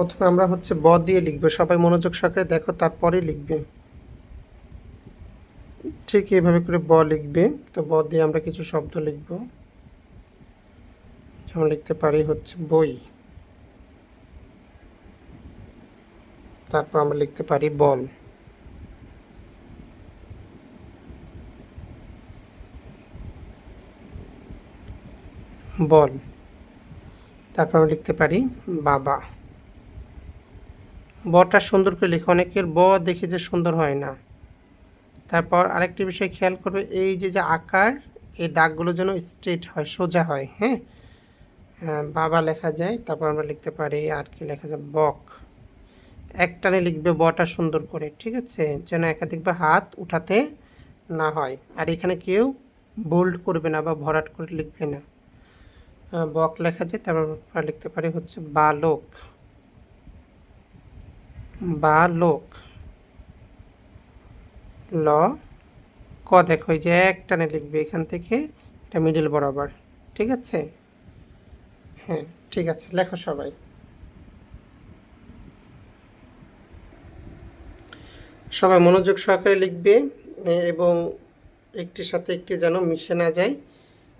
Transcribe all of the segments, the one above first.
প্রথমে আমরা হচ্ছে ব দিয়ে লিখব, সবাই মনোযোগ সহকারে দেখো, তারপরে লিখবে। ঠিক এইভাবে করে ব লিখবে, তো ব দিয়ে আমরা কিছু শব্দ লিখব। যেমন লিখতে পারি হচ্ছে বই। তারপর আমরা লিখতে পারি বল। বল। তারপর আমরা লিখতে পারি বাবা। বটা সুন্দর করে লিখে, অনেকের ব দেখে যে সুন্দর হয় না। তারপর আরেকটি বিষয় খেয়াল করবে, এই যে যে আকার, এই দাগগুলো যেন স্ট্রেট হয়, সোজা হয় হ্যাঁ? বাবা লেখা যায়, তারপর আমরা লিখতে পারি, আর কি লেখা যায়, বক। একটানে লিখবে বটা সুন্দর করে, ঠিক আছে? যেন একাধিকবার হাত উঠাতে না হয়। আর এখানে কেউ বোল্ড করবে না বা ভরাট করে লিখবে না। বক লেখা যায়, তারপর আমরা লিখতে পারি হচ্ছে বালক। বালক ল, ক দেখো যে এক টানে লিখবে এখান থেকে, এটা মিডিল বরাবর, ঠিক আছে? হ্যাঁ ঠিক আছে, লেখো সবাই। সবাই মনোযোগ সহকারে লিখবে এবং একটির সাথে একটি যেন মিশে না যায়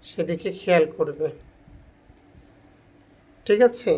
সেদিকে খেয়াল করবে। ঠিক আছে?